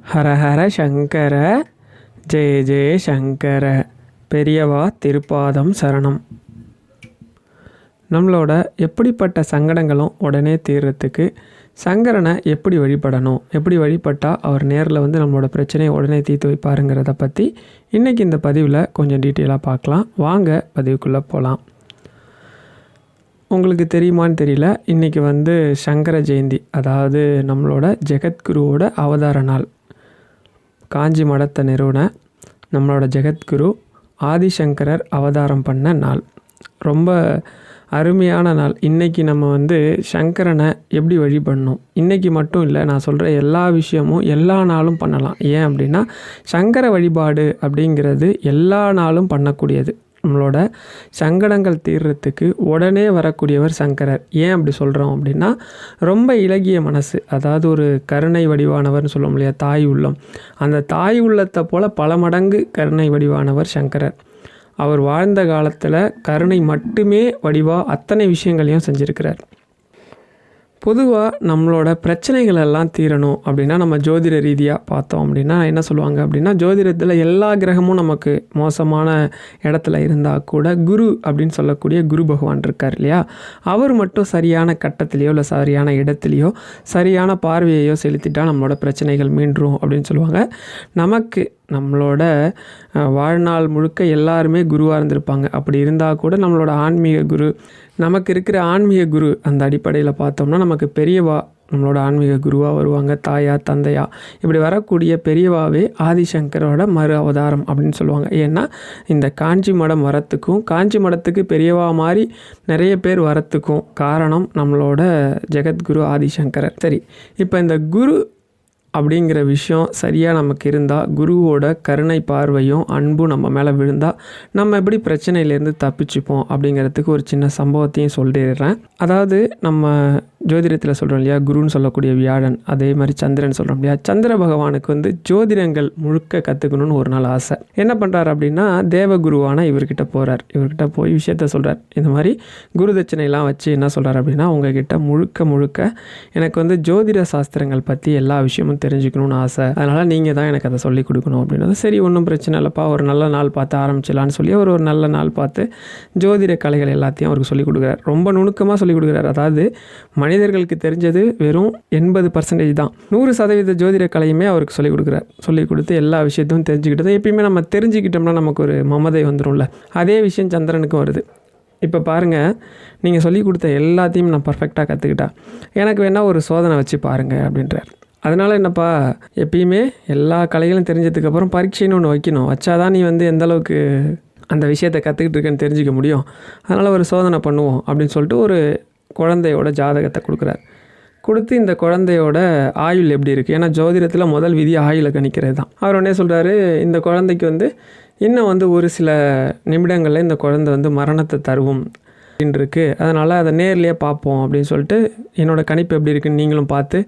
ஹரஹர சங்கர ஜெய ஜெய சங்கர பெரியவா திருப்பாதம் சரணம். நம்மளோட எப்படிப்பட்ட சங்கடங்களும் உடனே தீர்றதுக்கு சங்கரனை எப்படி வழிபடணும் எப்படி வழிபட்டால் அவர் நேரில் வந்து நம்மளோட பிரச்சனையை உடனே தீர்த்து வைப்பாருங்கிறத பற்றி இன்றைக்கி இந்த பதிவில் கொஞ்சம் டீட்டெயிலாக பார்க்கலாம். வாங்க பதிவுக்குள்ளே போகலாம் உங்களுக்கு தெரியுமான்னு தெரியல இன்றைக்கி வந்து சங்கர ஜெயந்தி அதாவது நம்மளோட ஜெகத்குருவோட அவதார நாள். காஞ்சி மடத்தை நிறுவன நம்மளோட ஜெகத்குரு ஆதிசங்கரர் அவதாரம் பண்ண நாள். ரொம்ப அருமையான நாள். இன்றைக்கி நம்ம வந்து சங்கரனை எப்படி வழிபடணும்? இன்றைக்கி மட்டும் இல்லை நான் சொல்கிற எல்லா விஷயமும் எல்லா நாளும் பண்ணலாம். ஏன் அப்படின்னா சங்கர வழிபாடு அப்படிங்கிறது எல்லா நாளும் பண்ணக்கூடியது. நம்மளோட சங்கடங்கள் தீர்றதுக்கு உடனே வரக்கூடியவர் சங்கரர். ஏன் அப்படி சொல்கிறோம் அப்படின்னா ரொம்ப இலகிய மனசு அதாவது ஒரு கருணை வடிவானவர்னு சொல்ல முடியாது தாய் உள்ளம். அந்த தாய் உள்ளத்தை போல் பல மடங்கு கருணை வடிவானவர் சங்கரர். அவர் வாழ்ந்த காலத்தில் கருணை மட்டுமே வடிவாக அத்தனை விஷயங்களையும் செஞ்சுருக்கிறார். பொதுவாக நம்மளோட பிரச்சனைகள் எல்லாம் தீரணும் அப்படின்னா நம்ம ஜோதிட ரீதியாக பார்த்தோம் அப்படின்னா என்ன சொல்லுவாங்க அப்படின்னா ஜோதிடத்தில் எல்லா கிரகமும் நமக்கு மோசமான இடத்துல இருந்தால் கூட குரு அப்படின்னு சொல்லக்கூடிய குரு பகவான் இருக்கார் இல்லையா? அவர் மட்டும் சரியான கட்டத்திலேயோ இல்லை சரியான இடத்துலையோ சரியான பார்வையையோ செலுத்திட்டால் நம்மளோட பிரச்சனைகள் மீண்டும் அப்படின்னு சொல்லுவாங்க. நமக்கு நம்மளோட வாழ்நாள் முழுக்க எல்லாருமே குருவாக இருந்திருப்பாங்க. அப்படி இருந்தால் கூட நம்மளோட ஆன்மீக குரு நமக்கு இருக்கிற ஆன்மீக குரு அந்த அடிப்படையில் பார்த்தோம்னா நமக்கு பெரியவா நம்மளோட ஆன்மீக குருவாக வருவாங்க. தாயா தந்தையா. இப்படி வரக்கூடிய பெரியவாவே ஆதிசங்கரோட மறு அவதாரம் அப்படின்னு சொல்லுவாங்க. ஏன்னா இந்த காஞ்சி மடம் வரத்துக்கும் காஞ்சி மடத்துக்கு பெரியவா மாதிரி நிறைய பேர் வரத்துக்கும் காரணம் நம்மளோட ஜெகத்குரு ஆதிசங்கரர். சரி இப்போ இந்த குரு அப்படிங்கிற விஷயம் சரியாக நமக்கு இருந்தால் குருவோட கருணை பார்வையும் அன்பும் நம்ம மேலே விழுந்தால் நம்ம எப்படி பிரச்சனையிலேருந்து தப்பிச்சுப்போம் அப்படிங்கிறதுக்கு ஒரு சின்ன சம்பவத்தையும் சொல்லிடுறேன். அதாவது நம்ம ஜோதிடத்தில் சொல்கிறோம் இல்லையா குருன்னு சொல்லக்கூடிய வியாழன் அதே மாதிரி சந்திரன் சொல்கிறோம் இல்லையா சந்திர பகவானுக்கு வந்து ஜோதிடங்கள் முழுக்க கற்றுக்கணும்னு ஒரு நாள் ஆசை. என்ன பண்ணுறாரு அப்படின்னா தேவகுருவான இவர்கிட்ட போகிறார் இவர்கிட்ட போய் விஷயத்த சொல்கிறார் இந்த மாதிரி குரு தட்சணையெல்லாம் வச்சு என்ன சொல்கிறார் அப்படின்னா உங்ககிட்ட முழுக்க முழுக்க எனக்கு வந்து ஜோதிட சாஸ்திரங்கள் பற்றி எல்லா விஷயமும் தெரியும் தெரிஞ்சுக்கணும்னு ஆசை. அதனால் நீங்கள் தான் எனக்கு அதை சொல்லிக் கொடுக்கணும் அப்படின்னது சரி ஒன்றும் பிரச்சனை இல்லைப்பா. ஒரு நல்ல நாள் பார்த்து ஆரம்பிச்சிடலான்னு சொல்லி அவர் ஒரு நல்ல நாள் பார்த்து ஜோதிட கலைகள் எல்லாத்தையும் அவருக்கு சொல்லிக் கொடுக்குறாரு. ரொம்ப நுணுக்கமாக சொல்லிக் கொடுக்குறாரு. அதாவது மனிதர்களுக்கு தெரிஞ்சது வெறும் எண்பது பர்சன்டேஜ் தான். நூறு சதவீத ஜோதிட கலையுமே அவருக்கு சொல்லிக் கொடுக்குறார். சொல்லிக் கொடுத்து எல்லா விஷயத்தையும் தெரிஞ்சுக்கிட்டது எப்பயுமே நம்ம தெரிஞ்சுக்கிட்டோம்னா நமக்கு ஒரு மமதை வந்துடும்ல அதே விஷயம் சந்திரனுக்கும் வருது. இப்போ பாருங்கள் நீங்கள் சொல்லிக் கொடுத்த எல்லாத்தையும் நான் பர்ஃபெக்டாக கற்றுக்கிட்டா எனக்கு வேணால் ஒரு சோதனை வச்சு பாருங்கள் அப்படின்றார். அதனால் என்னப்பா எப்பயுமே எல்லா கலைகளும் தெரிஞ்சதுக்கப்புறம் பரீட்சைன்னு ஒன்று வைக்கணும். வச்சாதான் நீ வந்து எந்த அளவுக்கு அந்த விஷயத்தை கற்றுக்கிட்டு இருக்கேன்னு தெரிஞ்சிக்க முடியும். அதனால் ஒரு சோதனை பண்ணுவோம் அப்படின்னு சொல்லிட்டு ஒரு குழந்தையோட ஜாதகத்தை கொடுக்குறாரு. கொடுத்து இந்த குழந்தையோட ஆயுள் எப்படி இருக்குது ஏன்னா ஜோதிடத்தில் முதல் விதி ஆயுளை கணிக்கிறது தான் அவர் உடனே சொல்கிறாரு இந்த குழந்தைக்கு வந்து இன்னும் வந்து ஒரு சில நிமிடங்களில் இந்த குழந்தை வந்து மரணத்தை தருவோம் அப்படின்னு இருக்குது அதனால் அதை நேர்லேயே பார்ப்போம் அப்படின்னு சொல்லிட்டு என்னோடய கணிப்பு எப்படி இருக்குன்னு நீங்களும் பார்த்து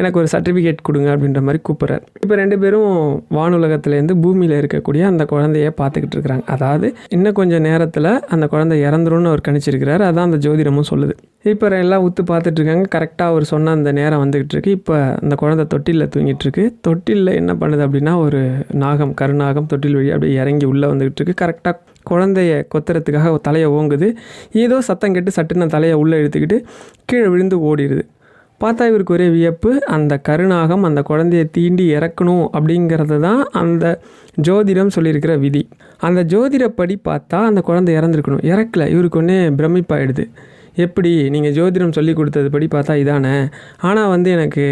எனக்கு ஒரு சர்டிஃபிகேட் கொடுங்க அப்படின்ற மாதிரி கூப்பிட்றாரு. இப்போ ரெண்டு பேரும் வானுலகத்துலேருந்து பூமியில் இருக்கக்கூடிய அந்த குழந்தைய பார்த்துக்கிட்டு இருக்கிறாங்க. அதாவது இன்னும் கொஞ்சம் நேரத்தில் அந்த குழந்தை இறந்துரும்னு அவர் கணிச்சிருக்கிறாரு. அதான் அந்த ஜோதிடமும் சொல்லுது. இப்போ எல்லாம் உத்து பார்த்துட்டு இருக்காங்க. கரெக்டாக அவர் சொன்ன அந்த நேரம் வந்துக்கிட்டு இருக்கு. இப்போ அந்த குழந்தை தொட்டிலில் தூங்கிட்டு இருக்கு. தொட்டிலில் என்ன பண்ணுது அப்படின்னா ஒரு நாகம் கருநாகம் தொட்டில் வழி அப்படியே இறங்கி உள்ளே வந்துக்கிட்டு இருக்கு. கரெக்டாக குழந்தைய கொத்துறதுக்காக தலையை ஓங்குது. ஏதோ சத்தம் கேட்டு சட்டுன்னு தலையை உள்ளே இழுத்துக்கிட்டு கீழே விழுந்து ஓடிடுது. பார்த்தா இவருக்கு ஒரே வியப்பு அந்த கருநாகம் அந்த குழந்தையை தீண்டி இறக்கணும் அப்படிங்கிறது தான் அந்த ஜோதிடம் சொல்லியிருக்கிற விதி. அந்த ஜோதிடப்படி பார்த்தா அந்த குழந்தை இறந்துருக்கணும். இறக்கல. இவருக்கு ஒன்றே பிரமிப்பாயிடுது. எப்படி? நீங்கள் ஜோதிடம் சொல்லி கொடுத்தது படி பார்த்தா இதானே? ஆனால் வந்து எனக்கு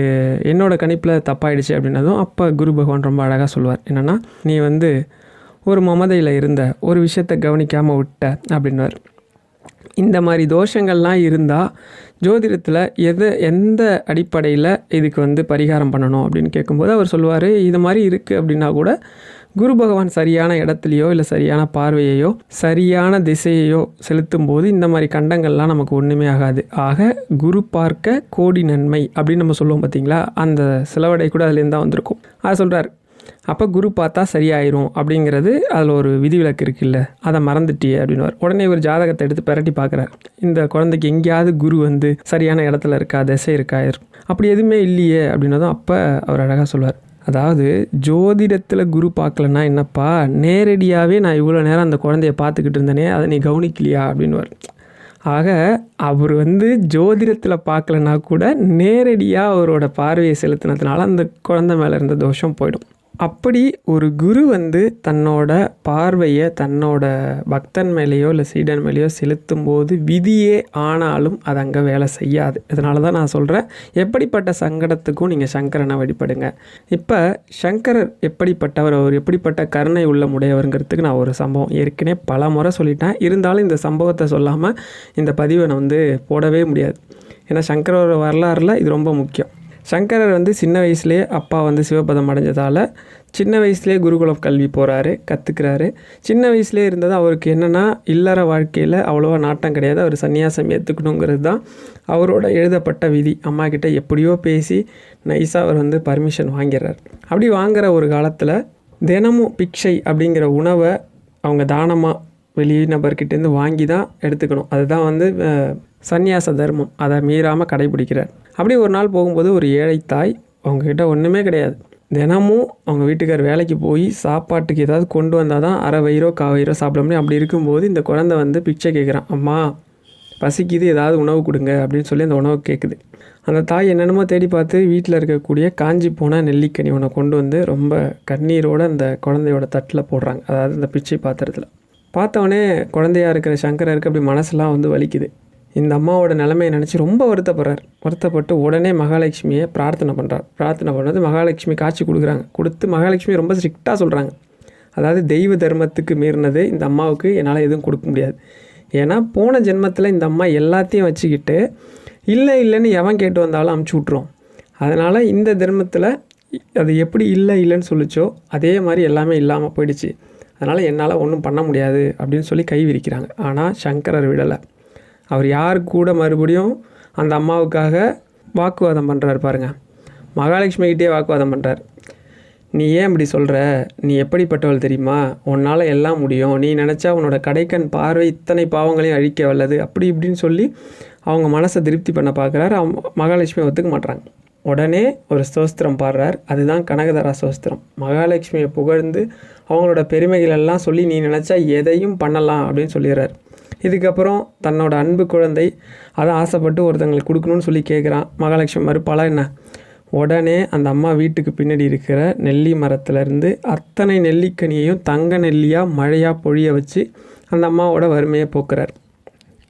என்னோட கணிப்பில் தப்பாயிடுச்சு அப்படின்னதும் அப்போ குரு பகவான் ரொம்ப அழகாக சொல்லுவார் என்னென்னா நீ வந்து ஒரு மமதையில் இருந்த ஒரு விஷயத்தை கவனிக்காமல் விட்ட அப்படின்னார் இந்த மாதிரி தோஷங்கள்லாம் இருந்தால் ஜோதிடத்தில் எது எந்த அடிப்படையில் இதுக்கு வந்து பரிகாரம் பண்ணணும் அப்படின்னு கேட்கும்போது அவர் சொல்லுவார் இது மாதிரி இருக்குது அப்படின்னா கூட குரு பகவான் சரியான இடத்துலையோ இல்லை சரியான பார்வையையோ சரியான திசையையோ செலுத்தும் போது இந்த மாதிரி கண்டங்கள்லாம் நமக்கு ஒன்றுமே ஆகாது. ஆக குரு பார்க்க கோடி நன்மை அப்படின்னு நம்ம சொல்லுவோம் பார்த்தீங்களா அந்த சிலவடை கூட அதுலேருந்து தான் வந்திருக்கும். அதை சொல்கிறார் அப்போ குரு பார்த்தா சரியாயிரும் அப்படிங்கிறது அதில் ஒரு விதிவிலக்கு இருக்குல்ல. அதை மறந்துட்டியே அப்படின்னு உடனே ஒரு ஜாதகத்தை எடுத்து பிரட்டி பார்க்குறாரு. இந்த குழந்தைக்கு எங்கேயாவது குரு வந்து சரியான இடத்துல இருக்கா திசை இருக்கா? அப்படி எதுவுமே இல்லையே அப்படின்னதும் அப்போ அவர் அழகாக சொல்லுவார் அதாவது ஜோதிடத்தில் குரு பார்க்கலன்னா என்னப்பா? நேரடியாகவே நான் இவ்வளோ நேரம் அந்த குழந்தைய பார்த்துக்கிட்டு இருந்தேனே அதை நீ கவனிக்கலையா? அப்படின்வார் ஆக அவர் வந்து ஜோதிடத்தில் பார்க்கலனா கூட நேரடியாக அவரோட பார்வையை செலுத்தினதுனால அந்த குழந்தை மேலே இருந்த தோஷம் போயிடும். அப்படி ஒரு குரு வந்து தன்னோட பார்வையை தன்னோட பக்தன் மேலேயோ இல்லை சீடன் மேலேயோ செலுத்தும் போது விதியே ஆனாலும் அது அங்கே வேலை செய்யாது. இதனால தான் நான் சொல்கிறேன் எப்படிப்பட்ட சங்கடத்துக்கும் நீங்கள் சங்கரனை வழிபடுங்க. இப்போ சங்கரர் எப்படிப்பட்டவர்? அவர் எப்படிப்பட்ட கருணை உள்ள உடையவருங்கிறதுக்கு நான் ஒரு சம்பவம் ஏற்கனவே பல முறை சொல்லிட்டேன். இருந்தாலும் இந்த சம்பவத்தை சொல்லாமல் இந்த பதிவை நான் வந்து போடவே முடியாது. ஏன்னா சங்கரோட வரலாறில் இது ரொம்ப முக்கியம். சங்கரர் வந்து சின்ன வயசுலேயே அப்பா வந்து சிவபதம் அடைஞ்சதால் சின்ன வயசுலேயே குருகுலம் கல்வி போகிறாரு கற்றுக்கிறாரு சின்ன வயசுலேயே இருந்தது அவருக்கு என்னென்னா இல்லற வாழ்க்கையில் அவ்வளோவா நாட்டம் கிடையாது. அவர் சன்னியாசம் ஏற்றுக்கணுங்கிறது தான் அவரோட எழுதப்பட்ட விதி. அம்மா கிட்ட எப்படியோ பேசி நைஸாக அவர் வந்து பர்மிஷன் வாங்கிறார். அப்படி வாங்குகிற ஒரு காலத்தில் தினமும் பிக்ஷை அப்படிங்கிற உணவை அவங்க தானமாக வெளிநபர்கிட்டேருந்து வாங்கி தான் எடுத்துக்கணும். அதுதான் வந்து சந்நியாச தர்மம். அதை மீறாமல் கடைபிடிக்கிறார். அப்படி ஒரு நாள் போகும்போது ஒரு ஏழை தாய் அவங்கக்கிட்ட ஒன்றுமே கிடையாது. தினமும் அவங்க வீட்டுக்கார் வேலைக்கு போய் சாப்பாட்டுக்கு ஏதாவது கொண்டு வந்தால் தான் அரை வயிறோ கா வயிறோ சாப்பிட முடியும். அப்படி இருக்கும்போது இந்த குழந்தை வந்து பிச்சை கேட்குறான். அம்மா பசிக்குது ஏதாவது உணவு கொடுங்க அப்படின்னு சொல்லி அந்த உணவு கேட்குது. அந்த தாய் என்னென்னமோ தேடி பார்த்து வீட்டில் இருக்கக்கூடிய காஞ்சி போன நெல்லிக்கனி ஒன்று கொண்டு வந்து ரொம்ப கண்ணீரோடு அந்த குழந்தையோட தட்டில் போடுறாங்க. அதாவது அந்த பிச்சை பாத்திரத்தில். பார்த்தவொடனே குழந்தையாக இருக்கிற சங்கரருக்கு அப்படி மனசெல்லாம் வந்து வலிக்குது. இந்த அம்மாவோட நிலைமையை நினச்சி ரொம்ப வருத்தப்படுறார். வருத்தப்பட்டு உடனே மகாலட்சுமியை பிரார்த்தனை பண்ணுறார் பிரார்த்தனை பண்ணது மகாலட்சுமி காட்சி கொடுக்குறாங்க. கொடுத்து மகாலட்சுமி ரொம்ப ஸ்ட்ரிக்டாக சொல்கிறாங்க அதாவது தெய்வ தர்மத்துக்கு மீறினது இந்த அம்மாவுக்கு என்னால் எதுவும் கொடுக்க முடியாது. ஏன்னா போன ஜென்மத்தில் இந்த அம்மா எல்லாத்தையும் வச்சுக்கிட்டு இல்லை இல்லைன்னு எவன் கேட்டு வந்தாலும் அமுச்சு விட்ருவோம் அதனால் இந்த தர்மத்தில் அது எப்படி இல்லை இல்லைன்னு சொல்லிச்சோ அதே மாதிரி எல்லாமே இல்லாமல் போயிடுச்சு. அதனால் என்னால் ஒன்றும் பண்ண முடியாது அப்படின்னு சொல்லி கை விரிக்கிறாங்க. ஆனால் சங்கரர் விடலை. அவர் யார் கூட மறுபடியும் அந்த அம்மாவுக்காக வாக்குவாதம் பண்ணுறாரு பாருங்கள் மகாலட்சுமிகிட்டே வாக்குவாதம் பண்ணுறார் நீ ஏன் இப்படி சொல்கிற நீ எப்படிப்பட்டவள் தெரியுமா? உன்னால் எல்லாம் முடியும். நீ நினச்சா உன்னோட கடைக்கண் பார்வை இத்தனை பாவங்களையும் அழிக்க வல்லது. அப்படி இப்படின்னு சொல்லி அவங்க மனசை திருப்தி பண்ண பார்க்குறாரு மகாலட்சுமி ஒத்துக்க மாட்டுறாங்க உடனே ஒரு சோஸ்திரம் பாடுறார். அதுதான் கனகதரா சோஸ்திரம் மகாலட்சுமியை புகழ்ந்து அவங்களோட பெருமைகள் எல்லாம் சொல்லி நீ நினச்சா எதையும் பண்ணலாம் அப்படின்னு சொல்லிடுறார். இதுக்கப்புறம் தன்னோட அன்பு குழந்தை அதை ஆசைப்பட்டு ஒருத்தங்களுக்கு கொடுக்கணும்னு சொல்லி கேட்குறான். மகாலட்சுமி மறுப்பாளா என்ன? உடனே அந்த அம்மா வீட்டுக்கு பின்னாடி இருக்கிற நெல்லி மரத்துலேருந்து அத்தனை நெல்லிக்கனியையும் தங்க நெல்லியாக மழையாக பொழிய வச்சு அந்த அம்மாவோட வறுமையை போக்குறார்.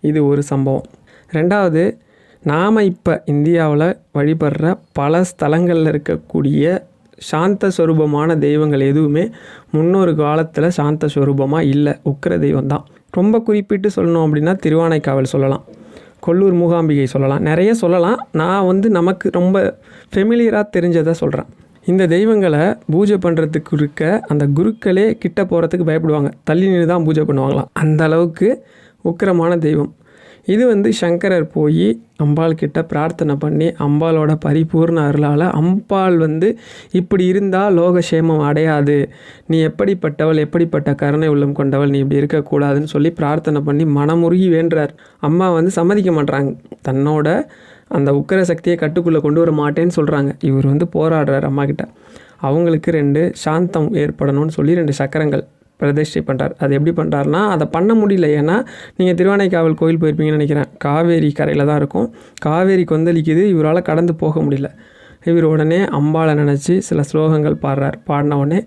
இது ஒரு சம்பவம். ரெண்டாவது நாம் இப்போ இந்தியாவில் வழிபடுற பல ஸ்தலங்களில் இருக்கக்கூடிய சாந்த ஸ்வரூபமான தெய்வங்கள் எதுவுமே முன்னொரு காலத்தில் சாந்த ஸ்வரூபமாக இல்லை. உக்கிர தெய்வம் தான் ரொம்ப குறிப்பிட்டு சொல்லணும் அப்படின்னா திருவானைக்காவல் சொல்லலாம். கொல்லூர் மூகாம்பிகை சொல்லலாம். நிறைய சொல்லலாம். நான் வந்து நமக்கு ரொம்ப ஃபெமிலியராக தெரிஞ்சதை சொல்கிறேன் இந்த தெய்வங்களை பூஜை பண்ணுறதுக்கு இருக்க அந்த குருக்களே கிட்ட போகிறதுக்கு பயப்படுவாங்க. தள்ளி நின்று தான் பூஜை பண்ணுவாங்களாம். அந்த அளவுக்கு உக்கிரமான தெய்வம். இது வந்து சங்கரர் போய் அம்பாள் கிட்ட பிரார்த்தனை பண்ணி அம்பாலோட பரிபூர்ண அருளால் அம்பாள் வந்து இப்படி இருந்தால் லோகசேமம் அடையாது. நீ எப்படிப்பட்டவள் எப்படிப்பட்ட கருணை உள்ளம் கொண்டவள் நீ இப்படி இருக்கக்கூடாதுன்னு சொல்லி பிரார்த்தனை பண்ணி மனமுருகி வேண்டுறார். அம்மா வந்து சம்மதிக்க மாட்டாங்க தன்னோட அந்த உக்கர சக்தியை கட்டுக்குள்ளே கொண்டு வர மாட்டேன்னு சொல்கிறாங்க இவர் வந்து போராடுறார் அம்மா கிட்ட. அவங்களுக்கு ரெண்டு சாந்தம் ஏற்படணும்னு சொல்லி ரெண்டு சக்கரங்கள். பிரதிஷ்டை பண்ணுறார் அது எப்படி பண்ணுறாருனா அதை பண்ண முடியல. ஏன்னா நீங்கள் திருவானைக்காவல் கோயில் போயிருப்பீங்கன்னு நினைக்கிறேன். காவேரி கரையில் தான் இருக்கும். காவேரி கொந்தளிக்குது. இவரால் கடந்து போக முடியல. இவர் உடனே அம்பாளை நினச்சி சில ஸ்லோகங்கள் பாடுறார். பாடின உடனே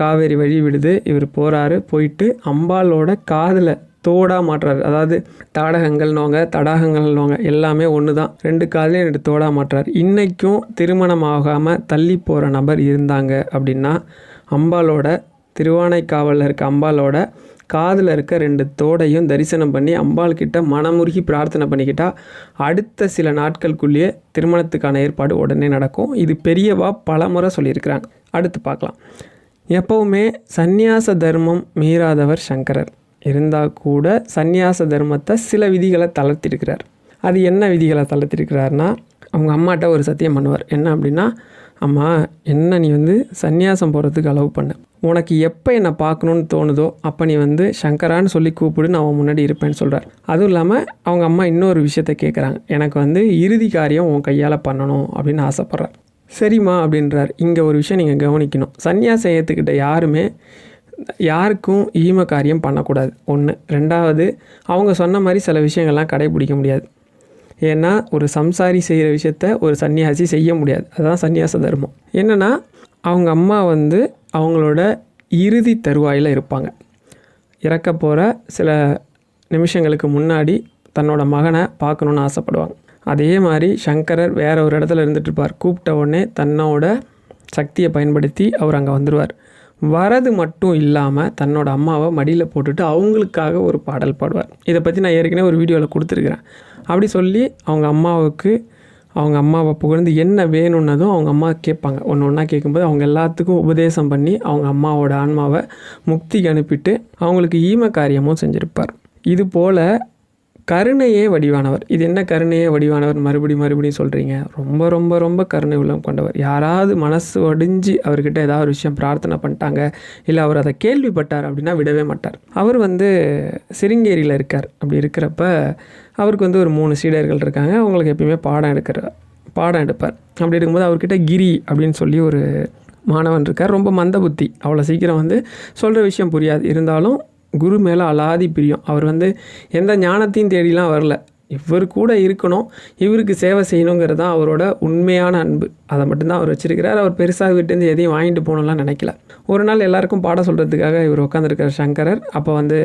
காவேரி வழி விடுது. இவர் போகிறாரு போயிட்டு அம்பாளோட காதில் தோடாக மாட்டுறார். அதாவது தாடகங்கள்னவங்க தடாகங்கள்னவங்க எல்லாமே ஒன்று தான் ரெண்டு காதலையும் ரெண்டு தோடாக மாட்டுறார். இன்றைக்கும் திருமணம் ஆகாமல் தள்ளி போகிற நபர் இருந்தாங்க அப்படின்னா அம்பாலோட திருவானைக்காவலில் இருக்க அம்பாலோட காதில் இருக்க ரெண்டு தோடையும் தரிசனம் பண்ணி அம்பாள் கிட்ட மனமுருகி பிரார்த்தனை பண்ணிக்கிட்டால் அடுத்த சில நாட்களுக்குள்ளேயே திருமணத்துக்கான ஏற்பாடு உடனே நடக்கும். இது பெரியவா பல முறை சொல்லியிருக்கிறாங்க. அடுத்து பார்க்கலாம். எப்போவுமே சந்நியாச தர்மம் மீறாதவர் சங்கரர். இருந்தால் கூட சந்நியாச தர்மத்தை சில விதிகளை தளர்த்திருக்கிறார். அது என்ன விதிகளை தளர்த்திருக்கிறாருன்னா அவங்க அம்மாட்ட ஒரு சத்தியம் பண்ணுவார். என்ன அப்படின்னா அம்மா என்ன நீ வந்து சந்நியாசம் போகிறதுக்கு அலோவ் பண்ண? உனக்கு எப்போ என்னை பார்க்கணுன்னு தோணுதோ அப்போ நீ வந்து சங்கரான்னு சொல்லி கூப்பிடு நான் அவன் முன்னாடி இருப்பேன்னு சொல்கிறார் அதுவும் இல்லாமல் அவங்க அம்மா இன்னொரு விஷயத்த கேட்குறாங்க எனக்கு வந்து இறுதி காரியம் உன் கையால் பண்ணணும் அப்படின்னு ஆசைப்பட்றார். சரிம்மா அப்படின்றார். இங்கே ஒரு விஷயம் நீங்கள் கவனிக்கணும். சந்நியாசம் ஏற்றுக்கிட்ட யாருமே யாருக்கும் ஈம காரியம் பண்ணக்கூடாது. ஒன்று ரெண்டாவது அவங்க சொன்ன மாதிரி சில விஷயங்கள்லாம் கடைபிடிக்க முடியாது. ஏன்னா ஒரு சம்சாரி செய்கிற விஷயத்த ஒரு சன்னியாசி செய்ய முடியாது. அதுதான் சன்னியாச தர்மம். என்னென்னா அவங்க அம்மா வந்து அவங்களோட இறுதி தருவாயில் இருப்பாங்க. இறக்க போகிற சில நிமிஷங்களுக்கு முன்னாடி தன்னோட மகனை பார்க்கணுன்னு ஆசைப்படுவாங்க. அதே மாதிரி சங்கரர் வேற ஒரு இடத்துல இருந்துட்டு இருப்பார். கூப்பிட்ட உடனே தன்னோட சக்தியை பயன்படுத்தி அவர் அங்கே வந்துடுவார் வரது மட்டும் இல்லாமல் தன்னோட அம்மாவை மடியில் போட்டுட்டு அவங்களுக்காக ஒரு பாடல் பாடுவார். இதை பற்றி நான் ஏற்கனவே ஒரு வீடியோவில் கொடுத்துருக்குறேன். அப்படி சொல்லி அவங்க அம்மாவுக்கு அவங்க அம்மாவை புகழ்ந்து என்ன வேணும்னதும் அவங்க அம்மா கேட்பாங்க. ஒன்று ஒன்றா கேட்கும்போது அவங்க எல்லாத்துக்கும் உபதேசம் பண்ணி அவங்க அம்மாவோட ஆன்மாவை முக்திக்கு அனுப்பிட்டு அவங்களுக்கு ஈம காரியமும் செஞ்சுருப்பார். இது போல் கருணையே வடிவானவர். இது என்ன கருணையே வடிவானவர்? மறுபடி மறுபடியும் சொல்கிறீங்க ரொம்ப ரொம்ப ரொம்ப கருணை உள்ளம் கொண்டவர். யாராவது மனசு ஒடிஞ்சு அவர்கிட்ட ஏதாவது ஒரு விஷயம் பிரார்த்தனை பண்ணிட்டாங்க இல்லை அவர் அதை கேள்விப்பட்டார் அப்படின்னா விடவே மாட்டார். அவர் வந்து சிருங்கேரியில் இருக்கார். அப்படி இருக்கிறப்ப அவருக்கு வந்து ஒரு மூணு சீடர்கள் இருக்காங்க. அவங்களுக்கு எப்பயுமே பாடம் எடுக்கிற பாடம் எடுப்பார். அப்படி இருக்கும்போது அவர்கிட்ட கிரி அப்படின்னு சொல்லி ஒரு மாணவன் இருக்கார். ரொம்ப மந்த புத்தி. அவ்வளோ சீக்கிரம் வந்து சொல்கிற விஷயம் புரியாது. இருந்தாலும் குரு மேலே அலாதி பிரியம். அவர் வந்து எந்த ஞானத்தையும் தேடிலாம் வரல. இவர் கூட இருக்கணும் இவருக்கு சேவை செய்யணுங்கிறது தான் அவரோட உண்மையான அன்பு. அதை மட்டும்தான் அவர் வச்சிருக்கிறார். அவர் பெருசாக வீட்டேருந்து எதையும் வாங்கிட்டு போகணும்லாம் நினைக்கல. ஒரு நாள் எல்லாருக்கும் பாடம் சொல்கிறதுக்காக இவர் உட்காந்துருக்கார் சங்கரர். அப்போ வந்து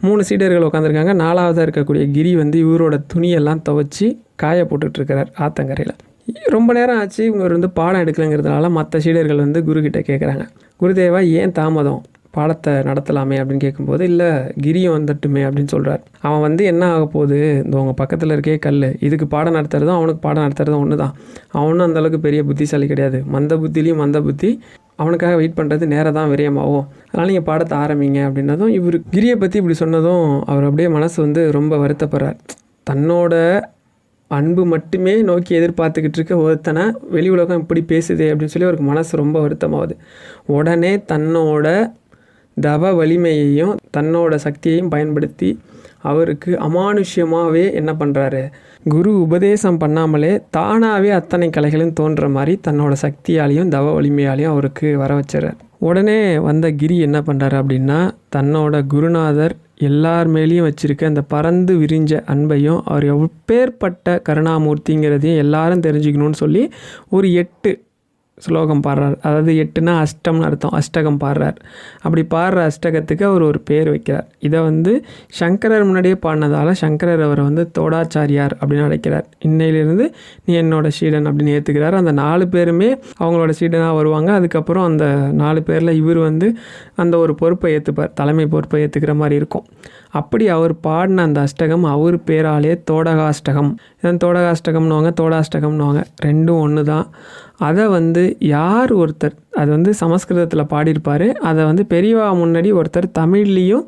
மூணு சீடர்கள் உட்காந்துருக்காங்க நாலாவதாக இருக்கக்கூடிய கிரி வந்து இவரோட துணியெல்லாம் துவைச்சி காய போட்டுட்ருக்கிறார் ஆத்தங்கரையில். ரொம்ப நேரம் ஆச்சு இவர் வந்து பாடம் எடுக்கலைங்கிறதுனால மற்ற சீடர்கள் வந்து குருக்கிட்ட கேட்குறாங்க குருதேவா ஏன் தாமதம்? பாடத்தை நடத்தலாமே அப்படின்னு கேட்கும்போது இல்லை கிரியும் வந்துட்டுமே அப்படின்னு சொல்கிறார் அவன் வந்து என்ன ஆக போகுது? இந்த உங்கள் பக்கத்தில் இருக்கே கல் இதுக்கு பாடம் நடத்துறதும் அவனுக்கு பாடம் நடத்துறதும் ஒன்று தான் அவனும் அந்தளவுக்கு பெரிய புத்திசாலி கிடையாது. மந்த புத்திலையும் மந்த புத்தி. அவனுக்காக வெயிட் பண்ணுறது நேராக தான் விரயமாகும். அதனால் நீங்கள் பாடத்தை ஆரம்பிங்க அப்படின்னதும் இவர் கிரியை பற்றி இப்படி சொன்னதும் அவர் அப்படியே மனசு வந்து ரொம்ப வருத்தப்படுறார். தன்னோட அன்பு மட்டுமே நோக்கி எதிர்பார்த்துக்கிட்டு இருக்க ஒருத்தனை வெளி உலகம் இப்படி பேசுதே அப்படின்னு சொல்லி அவருக்கு மனசு ரொம்ப வருத்தமாகுது. உடனே தன்னோட தவ வலிமையையும் தன்னோட சக்தியையும் பயன்படுத்தி அவருக்கு அமானுஷ்யமாகவே என்ன பண்ணுறாரு குரு உபதேசம் பண்ணாமலே தானாகவே அத்தனை கலைகளும் தோன்ற மாதிரி தன்னோட சக்தியாலையும் தவ வலிமையாலையும் அவருக்கு வர வச்சுறார் உடனே வந்த கிரி என்ன பண்ணுறாரு அப்படின்னா தன்னோட குருநாதர் எல்லார் மேலேயும் வச்சுருக்க அந்த பறந்து விரிஞ்ச அன்பையும் அவர் எப்பேற்பட்ட கருணாமூர்த்திங்கிறதையும் எல்லாரும் தெரிஞ்சுக்கணும்னு சொல்லி ஒரு எட்டு ஸ்லோகம் பாடுறார். அதாவது எட்டுனா அஷ்டம்னு அர்த்தம். அஷ்டகம் பாடுறார். அப்படி பாடுற அஷ்டகத்துக்கு அவர் ஒரு பேர் வைக்கிறார். இதை வந்து சங்கரர் முன்னாடியே பாடினதால் சங்கரர் அவரை வந்து தோடாச்சாரியார் அப்படின்னு அழைக்கிறார். இன்னையிலிருந்து நீ என்னோட சீடன் அப்படின்னு ஏற்றுக்கிறார் அந்த நாலு பேருமே அவங்களோட சீடனாக வருவாங்க. அதுக்கப்புறம் அந்த நாலு பேரில் இவர் வந்து அந்த ஒரு பொறுப்பை ஏற்றுப்பார் தலைமை பொறுப்பை ஏற்றுக்கிற மாதிரி இருக்கும். அப்படி அவர் பாடின அந்த அஷ்டகம் அவர் பேராலே தோடகாஷ்டகம். இதன் தோடகாஷ்டகம்னுவாங்க தோடாஷ்டகம்னுவாங்க. ரெண்டும் ஒன்று தான் அதை வந்து யார் ஒருத்தர் அது வந்து சமஸ்கிருதத்தில் பாடியிருப்பார். அதை வந்து பெரியவா முன்னாடி ஒருத்தர் தமிழ்லேயும்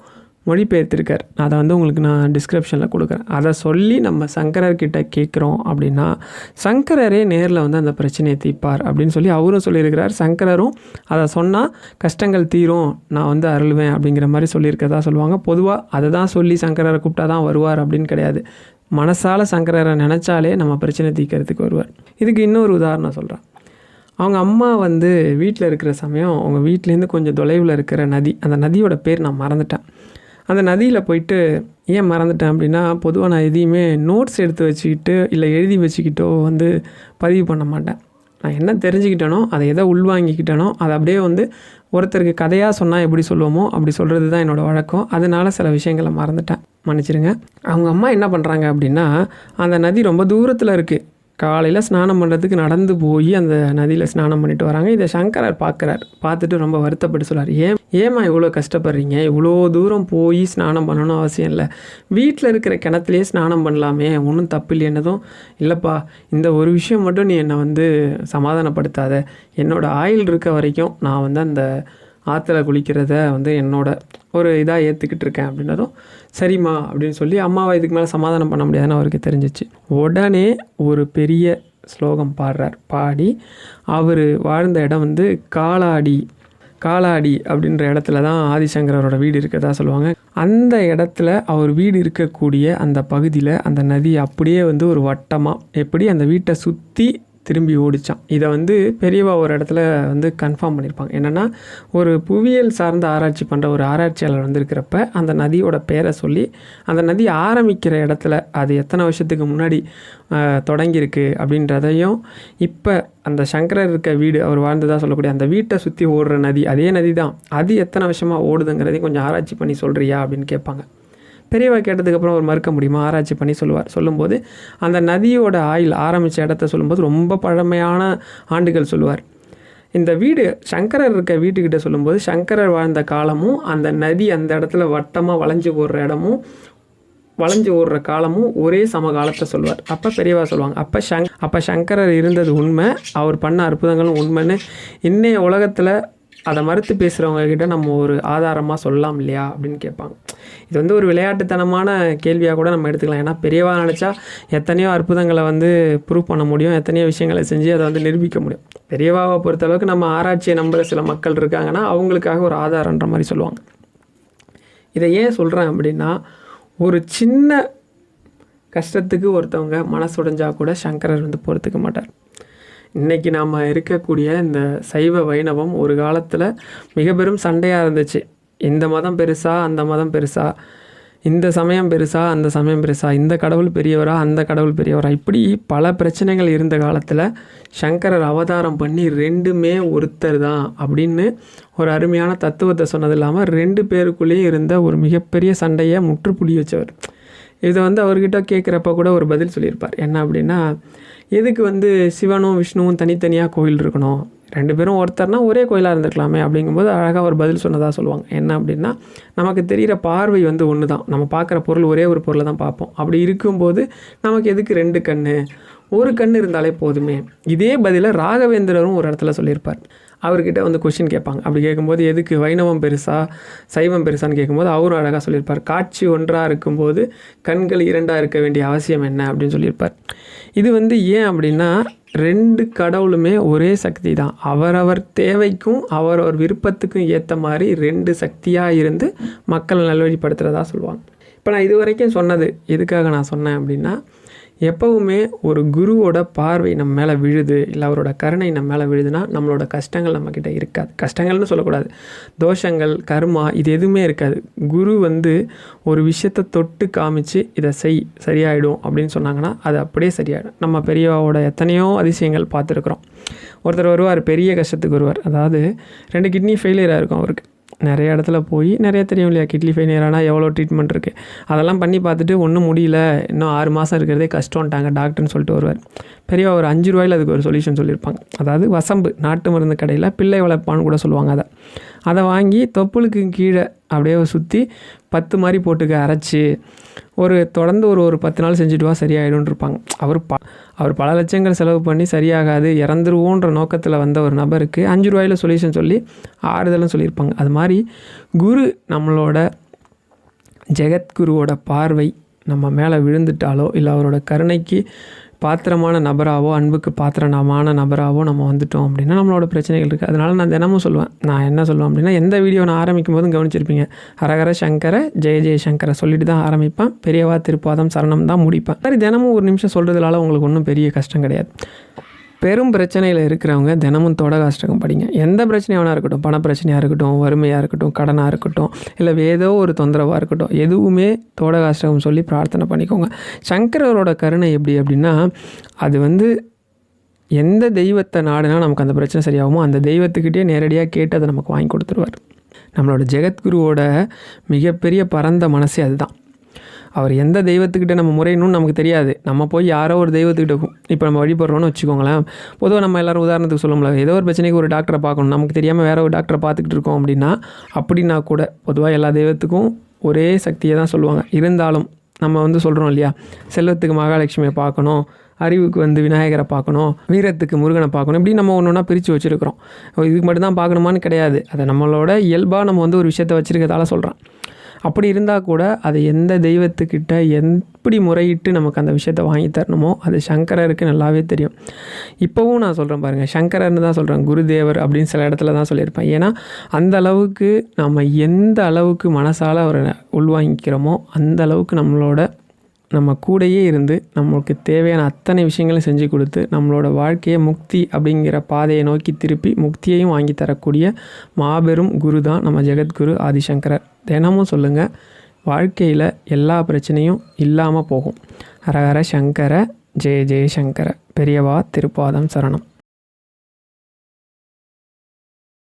மொழிபெயர்த்திருக்கார். அதை வந்து உங்களுக்கு நான் டிஸ்கிரிப்ஷனில் கொடுக்குறேன். அதை சொல்லி நம்ம சங்கரர்கிட்ட கேட்குறோம் அப்படின்னா சங்கரரே நேரில் வந்து அந்த பிரச்சனையை தீர்ப்பார் அப்படின்னு சொல்லி அவரும் சொல்லியிருக்கிறார். சங்கரரும் அதை சொன்னால் கஷ்டங்கள் தீரும் நான் வந்து அருள்வேன் அப்படிங்கிற மாதிரி சொல்லியிருக்கதா சொல்லுவாங்க. பொதுவாக அதை தான் சொல்லி சங்கரரை கூப்பிட்டா தான் வருவார் அப்படின்னு கிடையாது. மனசால் சங்கரரை நினச்சாலே நம்ம பிரச்சனை தீர்க்கறதுக்கு வருவார். இதுக்கு இன்னொரு உதாரணம் சொல்கிறேன் அவங்க அம்மா வந்து வீட்டில் இருக்கிற சமயம் அவங்க வீட்டிலேருந்து கொஞ்சம் தொலைவில் இருக்கிற நதி அந்த நதியோட பேர் நான் மறந்துட்டேன். அந்த நதியில் போயிட்டு ஏன் மறந்துட்டேன் அப்படின்னா பொதுவாக நான் எதையுமே நோட்ஸ் எடுத்து வச்சுக்கிட்டு இல்லை எழுதி வச்சுக்கிட்டோ வந்து பதிவு பண்ண மாட்டேன். நான் என்ன தெரிஞ்சுக்கிட்டேனோ அதை எதை உள்வாங்கிக்கிட்டேனோ அதை அப்படியே வந்து ஒருத்தருக்கு கதையாக சொன்னால் எப்படி சொல்லுவோமோ அப்படி சொல்கிறது தான் என்னோடய வழக்கம். அதனால சில விஷயங்களை மறந்துட்டேன். மன்னிச்சிருங்க. அவங்க அம்மா என்ன பண்ணுறாங்க அப்படின்னா அந்த நதி ரொம்ப தூரத்தில் இருக்குது காலையில் ஸ்நானம் பண்ணுறதுக்கு நடந்து போய் அந்த நதியில் ஸ்நானம் பண்ணிட்டு வராங்க. இதை சங்கரர் பார்க்குறார். பார்த்துட்டு ரொம்ப வருத்தப்பட்டு சொல்கிறார் ஏன் ஏம்மா இவ்வளோ கஷ்டப்படுறீங்க? இவ்வளோ தூரம் போய் ஸ்நானம் பண்ணணும் அவசியம் இல்லை. வீட்டில் இருக்கிற கிணத்துலையே ஸ்நானம் பண்ணலாமே. ஒன்றும் தப்பு இல்லைன்னதும் இல்லைப்பா இந்த ஒரு விஷயம் மட்டும் நீ என்னை வந்து சமாதானப்படுத்தாத. என்னோடய ஆயில் இருக்க வரைக்கும் நான் வந்து அந்த ஆற்றுல குளிக்கிறத வந்து என்னோட ஒரு இதாக ஏற்றுக்கிட்டு இருக்கேன் அப்படின்னதும் சரிம்மா அப்படின்னு சொல்லி அம்மாவை இதுக்கு மேலே சமாதானம் பண்ண முடியாதுன்னு அவருக்கு தெரிஞ்சிச்சு. உடனே ஒரு பெரிய ஸ்லோகம் பாடுறார். பாடி அவர் வாழ்ந்த இடம் வந்து காலாடி காலாடி அப்படின்ற இடத்துல தான் ஆதிசங்கரோட வீடு இருக்கிறதா சொல்லுவாங்க. அந்த இடத்துல அவர் வீடு இருக்கக்கூடிய அந்த பகுதியில் அந்த நதி அப்படியே வந்து ஒரு வட்டமாக எப்படி அந்த வீட்டை சுற்றி திரும்பி ஓடிச்சான். இதை வந்து பெரியவா ஒரு இடத்துல வந்து கன்ஃபார்ம் பண்ணியிருப்பாங்க என்னென்னா ஒரு புவியியல் சார்ந்த ஆராய்ச்சி பண்ணுற ஒரு ஆராய்ச்சியாளர் வந்திருக்கிறப்ப அந்த நதியோட பேரை சொல்லி அந்த நதி ஆரம்பிக்கிற இடத்துல அது எத்தனை வருஷத்துக்கு முன்னாடி தொடங்கியிருக்கு அப்படின்றதையும் இப்போ அந்த சங்கரர் இருக்க வீடு அவர் வாழ்ந்ததாக சொல்லக்கூடிய அந்த வீட்டை சுற்றி ஓடுற நதி அதே நதி தான் அது எத்தனை வருஷமாக ஓடுதுங்கிறதையும் கொஞ்சம் ஆராய்ச்சி பண்ணி சொல்கிறியா அப்படின்னு கேட்பாங்க. பெரியவா கேட்டதுக்கப்புறம் அவர் மறுக்க முடியுமா? ஆராய்ச்சி பண்ணி சொல்லுவார். சொல்லும்போது அந்த நதியோட ஆயில் ஆரம்பித்த இடத்த சொல்லும்போது ரொம்ப பழமையான ஆண்டுகள் சொல்லுவார். இந்த வீடு சங்கரர் இருக்க வீட்டுக்கிட்ட சொல்லும்போது சங்கரர் வாழ்ந்த காலமும் அந்த நதி அந்த இடத்துல வட்டமாக வளைஞ்சு போடுற இடமும் வளைஞ்சு ஓடுற காலமும் ஒரே சமகாலத்தை சொல்லுவார். அப்போ பெரியவா சொல்லுவாங்க அப்போ சங் அப்போ சங்கரர் இருந்தது உண்மை அவர் பண்ண அற்புதங்களும் உண்மைன்னு. இன்னைய உலகத்தில் அதை மறுத்து பேசுகிறவங்க கிட்ட நம்ம ஒரு ஆதாரமாக சொல்லலாம் இல்லையா அப்படின்னு கேட்பாங்க. இது வந்து ஒரு விளையாட்டுத்தனமான கேள்வியாக கூட நம்ம எடுத்துக்கலாம். ஏன்னா பெரியவா நினச்சா எத்தனையோ அற்புதங்களை வந்து ப்ரூவ் பண்ண முடியும். எத்தனையோ விஷயங்களை செஞ்சு அதை வந்து நிரூபிக்க முடியும். பெரியவாவை பொறுத்தளவுக்கு நம்ம ஆராய்ச்சியை நம்புகிற சில மக்கள் இருக்காங்கன்னா அவங்களுக்காக ஒரு ஆதாரன்ற மாதிரி சொல்லுவாங்க. இதை ஏன் சொல்கிறேன் அப்படின்னா ஒரு சின்ன கஷ்டத்துக்கு ஒருத்தவங்க மனசுடைஞ்சா கூட சங்கரர் வந்து பொறுத்துக்க மாட்டார். இன்றைக்கி நாம் இருக்கக்கூடிய இந்த சைவ வைணவம் ஒரு காலத்தில் மிக பெரும் சண்டையாக இருந்துச்சு. இந்த மதம் பெருசா அந்த மதம் பெருசா இந்த சமயம் பெருசா அந்த சமயம் பெருசா இந்த கடவுள் பெரியவரா அந்த கடவுள் பெரியவரா இப்படி பல பிரச்சனைகள் இருந்த காலத்தில் சங்கரர் அவதாரம் பண்ணி ரெண்டுமே ஒருத்தர் தான் அப்படின்னு ஒரு அருமையான தத்துவத்தை சொன்னது இல்லாமல் ரெண்டு பேருக்குள்ளேயும் இருந்த ஒரு மிகப்பெரிய சண்டையை முற்றுப்புள்ளி வச்சவர். இதை வந்து அவர்கிட்ட கேட்குறப்ப கூட ஒரு பதில் சொல்லியிருப்பார். என்ன அப்படின்னா எதுக்கு வந்து சிவனும் விஷ்ணுவும் தனித்தனியாக கோயில் இருக்கணும்? ரெண்டு பேரும் ஒருத்தர்னா ஒரே கோயிலாக இருந்திருக்கலாமே அப்படிங்கும்போது அழகாக ஒரு பதில் சொன்னதாக சொல்லுவாங்க. என்ன அப்படின்னா நமக்கு தெரிகிற பார்வை வந்து ஒன்று தான் நம்ம பார்க்குற பொருள் ஒரே ஒரு பொருளை தான் பார்ப்போம். அப்படி இருக்கும்போது நமக்கு எதுக்கு ரெண்டு கண் ஒரு கண் இருந்தாலே போதுமே. இதே பதிலை ராகவேந்திரரும் ஒரு இடத்துல சொல்லியிருப்பார். அவர்கிட்ட வந்து கொஷின் கேட்பாங்க. அப்படி கேட்கும்போது எதுக்கு? வைணவம் பெருசா? சைவம் பெருசான்னு கேட்கும்போது அவரும் அழகாக சொல்லியிருப்பார். காட்சி ஒன்றாக இருக்கும்போது கண்கள் இரண்டாக இருக்க வேண்டிய அவசியம் என்ன? அப்படின்னு சொல்லியிருப்பார். இது வந்து ஏன் அப்படின்னா ரெண்டு கடவுளுமே ஒரே சக்தி தான். அவரவர் தேவைக்கும் அவரவர் விருப்பத்துக்கும் ஏற்ற மாதிரி ரெண்டு சக்தியாக இருந்து மக்களை நல்வழிப்படுத்துகிறதா சொல்லுவாங்க. இப்போ நான் இது வரைக்கும் சொன்னது எதுக்காக நான் சொன்னேன் அப்படின்னா எப்போவுமே ஒரு குருவோட பார்வை நம்ம மேலே விழுது இல்லை அவரோட கருணை நம்ம மேலே விழுதுன்னா நம்மளோட கஷ்டங்கள் நம்மக்கிட்ட இருக்காது. கஷ்டங்கள்னு சொல்லக்கூடாது. தோஷங்கள் கர்மா இது எதுவுமே இருக்காது. குரு வந்து ஒரு விஷயத்தை தொட்டு காமிச்சு இதை செய் சரியாயிடும் அப்படின்னு சொன்னாங்கன்னா அது அப்படியே சரியாயிடும். நம்ம பெரியவாவோட எத்தனையோ அதிசயங்கள் பார்த்துருக்குறோம். ஒருத்தர் வருவார் பெரிய கஷ்டத்துக்கு வருவார். அதாவது ரெண்டு கிட்னி ஃபெயிலியராக இருக்கும் அவருக்கு. நிறைய இடத்துல போய் நிறைய தெரியும் இல்லையா? கிட்னி ஃபெயிலியர் ஆனால் எவ்வளோ ட்ரீட்மெண்ட் இருக்குது அதெல்லாம் பண்ணி பார்த்துட்டு ஒன்றும் முடியல. இன்னும் ஆறு மாதம் இருக்கிறதே கஷ்டம்ட்டாங்க டாக்டர்னு சொல்லிட்டு வருவார் பெரியவா ஒரு அஞ்சு ரூபாயில் அதுக்கு ஒரு சொல்யூஷன் சொல்லியிருப்பாங்க. அதாவது வசம்பு நாட்டு மருந்து கடையில் பிள்ளை வளர்ப்பான்னு கூட சொல்லுவாங்க அதை. அதை வாங்கி தொப்புளுக்கு கீழே அப்படியே சுற்றி பத்து மாதிரி போட்டுக்க அரைச்சி ஒரு தொடர்ந்து ஒரு ஒரு பத்து நாள் செஞ்சுட்டு வா சரியாயிடும்னு இருப்பாங்க. அவர் ப அவர் பல லட்சங்கள் செலவு பண்ணி சரியாகாது இறந்துருவோன்ற நோக்கத்தில் வந்த ஒரு நபருக்கு அஞ்சு ரூபாயில் சொல்யூஷன் சொல்லி ஆறுதலும் சொல்லியிருப்பாங்க. அது மாதிரி குரு நம்மளோட ஜெகத்குருவோட பார்வை நம்ம மேலே விழுந்துட்டாலோ இல்லை அவரோட கருணைக்கு பாத்திரமான நபராவோ அன்புக்கு பாத்திரமான நபராவோ நம்ம வந்துட்டோம் அப்படின்னா நம்மளோட பிரச்சனைகள் இருக்குது அதனால் நான் தினமும் சொல்லுவேன். நான் என்ன சொல்லுவேன் அப்படின்னா எந்த வீடியோ நான் ஆரம்பிக்கும் போதும் கவனிச்சிருப்பீங்க. ஹரஹர சங்கர ஜெய ஜெய சங்கரை சொல்லிட்டு தான் ஆரம்பிப்பேன். பெரியவா திருப்பாதம் சரணம் தான் முடிப்பேன். சரி தினமும் ஒரு நிமிஷம் சொல்கிறதுனால உங்களுக்கு ஒன்றும் பெரிய கஷ்டம் கிடையாது. பெரும் பிரச்சனையில் இருக்கிறவங்க தினமும் தொடகாஷ்டகம் படிங்க. எந்த பிரச்சனையாக இருக்கட்டும். பண பிரச்சனையாக இருக்கட்டும் வறுமையாக இருக்கட்டும் கடனாக இருக்கட்டும் இல்லை ஏதோ ஒரு தொந்தரவாக இருக்கட்டும் எதுவுமே தோடகாஷ்டகம் சொல்லி பிரார்த்தனை பண்ணிக்கோங்க. சங்கரவரோட கருணை எப்படி அப்படின்னா அது வந்து எந்த தெய்வத்தை நாடுனா நமக்கு அந்த பிரச்சனை சரியாகுமோ அந்த தெய்வத்துக்கிட்டே நேரடியாக கேட்டு அதை நமக்கு வாங்கி கொடுத்துருவார். நம்மளோட ஜெகத்குருவோட மிகப்பெரிய பரந்த மனசே அதுதான். அவர் எந்த தெய்வத்துக்கிட்ட நம்ம முறையணும்னு நமக்கு தெரியாது. நம்ம போய் யாரோ ஒரு தெய்வத்துக்கிட்ட இப்போ நம்ம வழிபடுறோம்னு வச்சுக்கோங்களேன். பொதுவாக நம்ம எல்லாரும் உதாரணத்துக்கு சொல்ல முடியல ஏதோ ஒரு பிரச்சனைக்கு ஒரு டாக்டரை பார்க்கணும். நமக்கு தெரியாமல் வேற ஒரு டாக்டரை பார்த்துக்கிட்டு இருக்கோம் அப்படின்னா அப்படின்னா கூட பொதுவாக எல்லா தெய்வத்துக்கும் ஒரே சக்தியை தான் சொல்லுவாங்க. இருந்தாலும் நம்ம வந்து சொல்கிறோம் இல்லையா செல்வத்துக்கு மகாலட்சுமியை பார்க்கணும் அறிவுக்கு வந்து விநாயகரை பார்க்கணும் வீரத்துக்கு முருகனை பார்க்கணும் இப்படி நம்ம ஒன்று ஒன்றா பிரித்து வச்சுருக்கிறோம். இதுக்கு மட்டும்தான் பார்க்கணுமான்னு கிடையாது. அதை நம்மளோட இயல்பாக நம்ம வந்து ஒரு விஷயத்தை வச்சுருக்கதால சொல்கிறேன் அப்படி இருந்தால் கூட அதை எந்த தெய்வத்துக்கிட்ட எப்படி முறையிட்டு நமக்கு அந்த விஷயத்த வாங்கி தரணுமோ அது சங்கரருக்கு நல்லாவே தெரியும். இப்போவும் நான் சொல்கிறேன் பாருங்கள் சங்கரர்னு தான் சொல்கிறேன் குருதேவர் அப்படின்னு சில இடத்துல தான் சொல்லியிருப்பேன். ஏன்னா அந்த அளவுக்கு நம்ம எந்த அளவுக்கு மனசால் அவரை உள்வாங்கிக்கிறோமோ அந்த அளவுக்கு நம்மளோட நம்ம கூடயே இருந்து நம்மளுக்கு தேவையான அத்தனை விஷயங்களும் செஞ்சு கொடுத்து நம்மளோட வாழ்க்கையை முக்தி அப்படிங்கிற பாதையை நோக்கி திருப்பி முக்தியையும் வாங்கி தரக்கூடிய மாபெரும் குரு தான் நம்ம ஜெகத்குரு ஆதிசங்கரர். தினமும் சொல்லுங்கள் வாழ்க்கையில் எல்லா பிரச்சனையும் இல்லாமல் போகும். ஹரஹர சங்கர ஜெய ஜெயசங்கர பெரியவா திருப்பாதம் சரணம்.